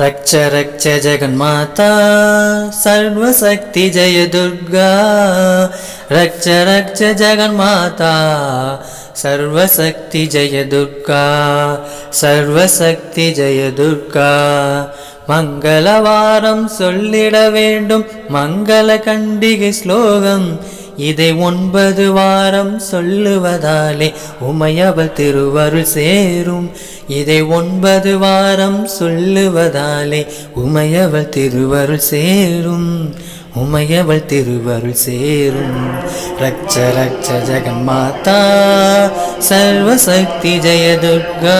रक्ष रक्ष जगन्माता सर्वशक्ति जय दुर्गा रक्ष रक्ष जगन्माता सर्वशक्ति जय दुर्गा सर्वशक्ति जय दुर्गा மங்களவாரம் சொல்லிட வேண்டும் மங்கள கண்டிகை ஸ்லோகம் இதை ஒன்பது வாரம் சொல்லுவதாலே உமையவள் திருவருள் சேரும். இதை ஒன்பது வாரம் சொல்லுவதாலே உமையவள் திருவருள் சேரும். உமையவள் திருவருள் சேரும். ரக்ஷ ரக்ஷ ஜெகன்மாதா சர்வசக்தி ஜெயதுர்கா.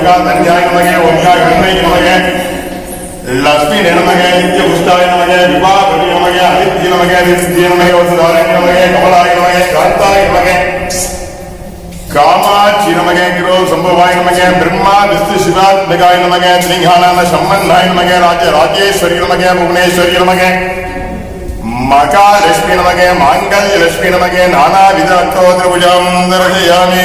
ಓಂಕಾ ಧನ್ಯಾಯ ನಮಗೆ ಓಂಕಾ ಗಣಮೈ ನಮಗೆ ಲಕ್ಷ್ಮೀ ನಮಗೆ ನಿತ್ಯ ಪುಷ್ಟಾಯ ನಮಗೆ ವಿಭಾಗವಿ ನಮಗೆ ಅನಿತ್ಯ ನಮಗೆ ನಿತ್ಯ ನಮಗೆ ವಸುಧಾರಾಯ ನಮಗೆ ಕಮಲಾಯ ನಮಗೆ ಕಾಂತಾಯ ನಮಗೆ ಕಾಮಾಕ್ಷಿ ನಮಗೆ ಗಿರೋ ಸಂಭವಾಯ ನಮಗೆ ಬ್ರಹ್ಮ ವಿಷ್ಣು ಶಿವಾತ್ಮಕಾಯ ನಮಗೆ ಶ್ರೀಘಾನನ ಸಂಬಂಧಾಯ ನಮಗೆ ರಾಜ್ಯ ರಾಜೇಶ್ವರಿ ನಮಗೆ ಭುವನೇಶ್ವರಿ ನಮಗೆ ಮಕಾಲಕ್ಷ್ಮಿ ನಮಗೆ ಮಾಂಗಲ್ಯ ಲಕ್ಷ್ಮಿ ನಮಗೆ ನಾನಾ ವಿಧ ಅರ್ಥೋದ್ರಭುಜಂ ದರ್ಶಯಾಮಿ